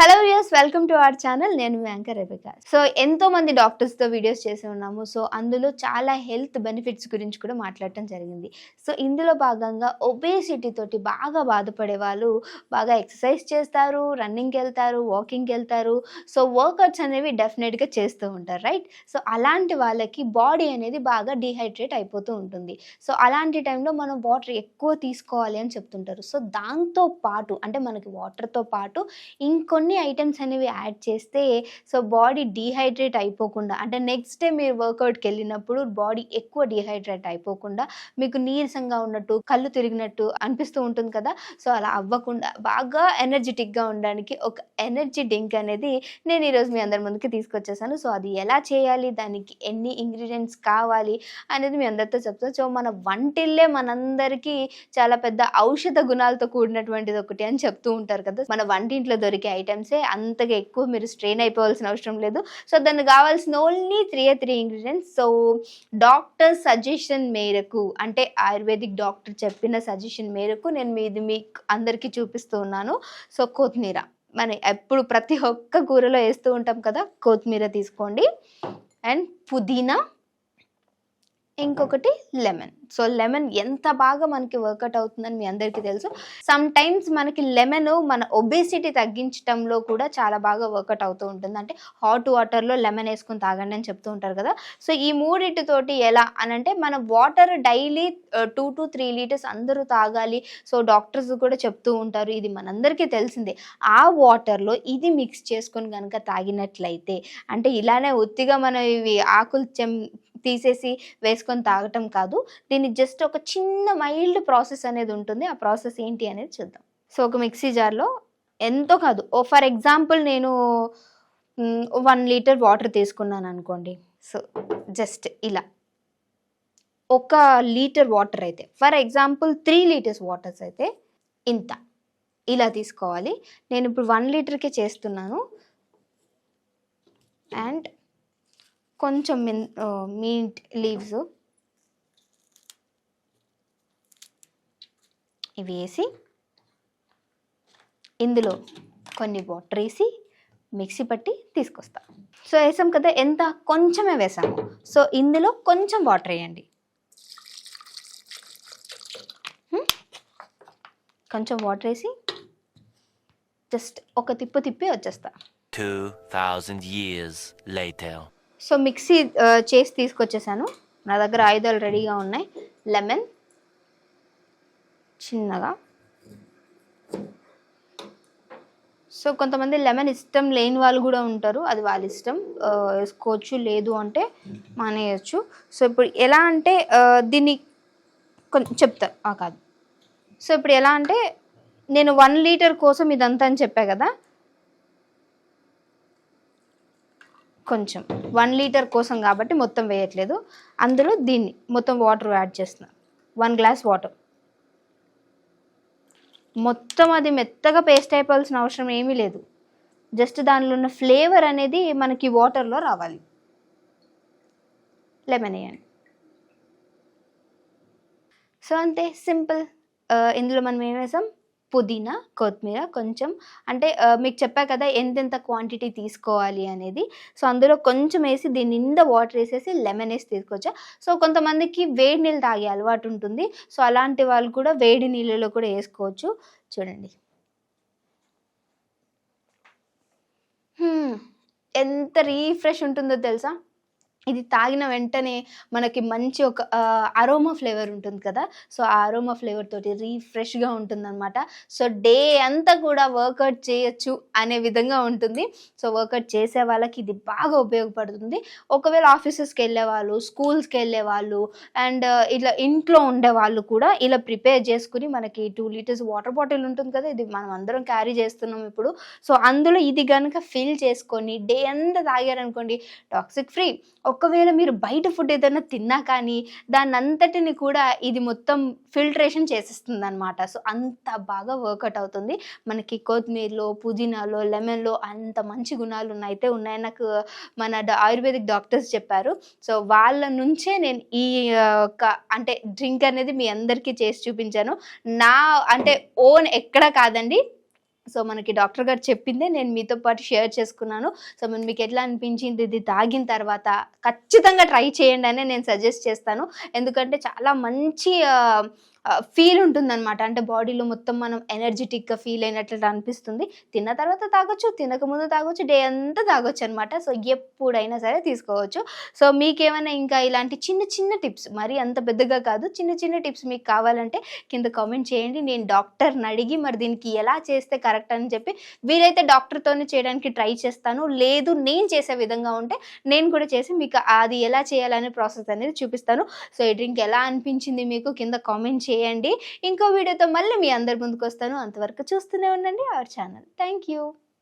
Hello viewers welcome to our channel నేను మీ anchor రవిక so ఎంతో మంది డాక్టర్స్తో వీడియోస్ చేసి ఉన్నాము. సో అందులో చాలా హెల్త్ బెనిఫిట్స్ గురించి కూడా మాట్లాడటం జరిగింది. సో ఇందులో భాగంగా ఒబేసిటీ తోటి బాగా బాధపడే వాళ్ళు బాగా ఎక్సర్సైజ్ చేస్తారు రన్నింగ్కి వెళ్తారు వాకింగ్కి వెళ్తారు సో వర్కౌట్స్ అనేవి డెఫినెట్గా చేస్తూ ఉంటారు రైట్ సో అలాంటి వాళ్ళకి బాడీ అనేది బాగా డిహైడ్రేట్ అయిపోతూ ఉంటుంది. సో అలాంటి టైంలో మనం వాటర్ ఎక్కువ తీసుకోవాలి అని చెప్తుంటారు. సో దాంతో పాటు అంటే మనకి వాటర్తో పాటు ఇంకొన్ని కొన్ని ఐటమ్స్ అనేవి యాడ్ చేస్తే సో బాడీ డీహైడ్రేట్ అయిపోకుండా అంటే నెక్స్ట్ డే మీరు వర్కౌట్కి వెళ్ళినప్పుడు బాడీ ఎక్కువ డీహైడ్రేట్ అయిపోకుండా మీకు నీరసంగా ఉన్నట్టు కళ్ళు తిరిగినట్టు అనిపిస్తూ ఉంటుంది కదా సో అలా అవ్వకుండా బాగా ఎనర్జెటిక్గా ఉండడానికి ఒక ఎనర్జీ డ్రింక్ అనేది నేను ఈరోజు మీ అందరి ముందుకి తీసుకొచ్చేసాను. సో అది ఎలా చేయాలి దానికి ఎన్ని ఇంగ్రీడియంట్స్ కావాలి అనేది మీ అందరితో చెప్తాను సో మన వంటిల్లే మనందరికీ చాలా పెద్ద ఔషధ గుణాలతో కూడినటువంటిది ఒకటి అని చెప్తూ ఉంటారు కదా మన వంటింట్లో దొరికే ఐటమ్ ఐటమ్సే అంతగా ఎక్కువ మీరు స్ట్రెయిన్ అయిపోవాల్సిన అవసరం లేదు. సో దానికి కావాల్సిన only three three ingredients so doctor suggestion మేరకు అంటే ఆయుర్వేదిక్ డాక్టర్ చెప్పిన సజెషన్ మేరకు నేను మీది మీకు అందరికీ చూపిస్తూ ఉన్నాను. సో కొత్తిమీర. మన ఎప్పుడు ప్రతి ఒక్క కూరలో వేస్తూ ఉంటాం కదా కొత్తిమీర తీసుకోండి. అండ్ పుదీనా. ఇంకొకటి లెమన్ సో లెమన్ ఎంత బాగా మనకి వర్కౌట్ అవుతుందని మీ అందరికీ తెలుసు. సమ్ టైమ్స్ మనకి లెమన్ మన ఒబేసిటీ తగ్గించడంలో కూడా చాలా బాగా వర్కౌట్ అవుతూ ఉంటుంది. అంటే హాట్ వాటర్లో లెమన్ వేసుకుని తాగండి అని చెప్తూ ఉంటారు కదా. సో ఈ మూడింటితోటి ఎలా అని అంటే మన water daily two to three litres అందరూ తాగాలి. సో డాక్టర్స్ కూడా చెప్తూ ఉంటారు. ఇది మనందరికీ తెలిసిందే. ఆ వాటర్లో ఇది మిక్స్ చేసుకొని కనుక తాగినట్లయితే అంటే ఇలానే ఒత్తిగా మనం ఇవి ఆకులు చెం తీసేసి వేసుకొని తాగటం కాదు. దీన్ని జస్ట్ ఒక చిన్న మైల్డ్ ప్రాసెస్ అనేది ఉంటుంది. ఆ ప్రాసెస్ ఏంటి అనేది చూద్దాం. సో ఒక మిక్సీ జార్లో ఎంతో కాదు. ఓ ఫర్ ఎగ్జాంపుల్ నేను వన్ లీటర్ వాటర్ తీసుకున్నాను అనుకోండి. సో జస్ట్ ఇలా. ఒక లీటర్ వాటర్ అయితే for example three litres waters అయితే ఇంత. ఇలా తీసుకోవాలి. నేను ఇప్పుడు వన్ లీటర్కే చేస్తున్నాను. అండ్ కొంచెం మిన్ మీట్ లీవ్స్ ఇవి వేసి ఇందులో కొన్ని వాటర్ వేసి మిక్సీ పట్టి తీసుకొస్తా. సో వేసాం కదా ఎంత? కొంచెమే వేసాము. సో ఇందులో కొంచెం వాటర్ వేయండి. కొంచెం వాటర్ వేసి జస్ట్ ఒక తిప్పు తిప్పి వచ్చేస్తా. 2,000 years later. సో మిక్సీ చేసి తీసుకొచ్చేసాను. నా దగ్గర ఆయుధాలు రెడీగా ఉన్నాయి. లెమన్ చిన్నగా. సో కొంతమంది లెమన్ ఇష్టం లేని వాళ్ళు కూడా ఉంటారు. అది వాళ్ళ ఇష్టం. వేసుకోవచ్చు లేదు అంటే మానేయచ్చు. సో ఇప్పుడు ఎలా అంటే దీన్ని కొంచెం చెప్తా. ఆ, కాదు. సో ఇప్పుడు ఎలా అంటే నేను వన్ లీటర్ కోసం ఇదంతా అని చెప్పా కదా. కొంచెం. వన్ లీటర్ కోసం కాబట్టి మొత్తం వేయట్లేదు. అందులో దీన్ని మొత్తం వాటర్ యాడ్ చేస్తున్నా. One glass water. మొత్తం అది మెత్తగా పేస్ట్ అయిపోవాల్సిన అవసరం ఏమీ లేదు. జస్ట్ దానిలో ఉన్న ఫ్లేవర్ అనేది మనకి వాటర్లో రావాలి. లెమన్ వేయండి. సో అంతే సింపుల్. ఇందులో మనం ఏం వేసాం? పుదీనా కొత్తిమీర కొంచెం అంటే మీకు చెప్పా కదా ఎంతెంత క్వాంటిటీ తీసుకోవాలి అనేది. సో అందులో కొంచెం వేసి దీని నిండా వాటర్ వేసేసి లెమన్ వేసి తీసుకొచ్చా సో కొంతమందికి వేడి నీళ్ళు తాగే అలవాటు ఉంటుంది. సో అలాంటి వాళ్ళు కూడా వేడి నీళ్ళలో కూడా వేసుకోవచ్చు. చూడండి. ఎంత రీఫ్రెష్ ఉంటుందో తెలుసా? ఇది తాగిన వెంటనే మనకి మంచి ఒక అరోమా ఫ్లేవర్ ఉంటుంది కదా? సో ఆ అరోమా ఫ్లేవర్ తోటి రీఫ్రెష్గా ఉంటుంది అనమాట సో డే అంతా కూడా వర్కౌట్ చేయొచ్చు అనే విధంగా ఉంటుంది. సో వర్కౌట్ చేసే వాళ్ళకి ఇది బాగా ఉపయోగపడుతుంది. ఒకవేళ ఆఫీసెస్కి వెళ్ళే వాళ్ళు స్కూల్స్కి వెళ్ళే వాళ్ళు అండ్ ఇట్లా ఇంట్లో ఉండే వాళ్ళు కూడా ఇలా ప్రిపేర్ చేసుకుని మనకి టూ లీటర్స్ వాటర్ బాటిల్ ఉంటుంది కదా? ఇది మనం అందరం క్యారీ చేస్తున్నాం ఇప్పుడు. సో అందులో ఇది కనుక ఫిల్ చేసుకొని డే అంతా తాగారనుకోండి టాక్సిక్ ఫ్రీ. ఒకవేళ మీరు బయట ఫుడ్ ఏదైనా తిన్నా కానీ దాని అంతటిని కూడా ఇది మొత్తం ఫిల్టరేషన్ చేసేస్తుంది అనమాట సో అంత బాగా వర్కౌట్ అవుతుంది. మనకి కొత్తిమీరలో పుదీనాలో లెమన్లో అంత మంచి గుణాలు ఉన్నాయి అయితే ఉన్నాయని నాకు మన ఆయుర్వేదిక్ డాక్టర్స్ చెప్పారు. సో వాళ్ళ నుంచే నేను ఈ ఒక అంటే డ్రింక్ అనేది మీ అందరికీ చేసి చూపించాను. నా అంటే ఓన్ ఎక్కడ కాదండి సో మనకి డాక్టర్ గారు చెప్పిందే నేను మీతో పాటు షేర్ చేసుకున్నాను. సో మరి మీకు ఎట్లా అనిపించింది? ఇది తాగిన తర్వాత ఖచ్చితంగా ట్రై చేయండి అనే నేను సజెస్ట్ చేస్తాను. ఎందుకంటే చాలా మంచి ఫీల్ ఉంటుందన్నమాట. అంటే బాడీలో మొత్తం మనం ఎనర్జెటిక్గా ఫీల్ అయినట్లు అనిపిస్తుంది. తిన్న తర్వాత తాగొచ్చు తినక ముందు తాగొచ్చు డే అంతా తాగొచ్చు అనమాట సో ఎప్పుడైనా సరే తీసుకోవచ్చు. సో మీకేమైనా ఇంకా ఇలాంటి చిన్న చిన్న టిప్స్ మరి అంత పెద్దగా కాదు చిన్న చిన్న టిప్స్ మీకు కావాలంటే కింద కామెంట్ చేయండి. నేను డాక్టర్ని అడిగి మరి దీనికి ఎలా చేస్తే కరెక్ట్ అని చెప్పి వీలైతే డాక్టర్తోనే చేయడానికి ట్రై చేస్తాను. లేదు నేను చేసే విధంగా ఉంటే నేను కూడా చేసి మీకు అది ఎలా చేయాలనే ప్రాసెస్ అనేది చూపిస్తాను. సో ఈ డ్రింక్ ఎలా అనిపించింది మీకు కింద కామెంట్ చేయండి. చేయండి. ఇంకో వీడియోతో మళ్ళీ మీ అందరి ముందుకు వస్తాను అంతవరకు చూస్తూనే ఉండండి. Our channel thank you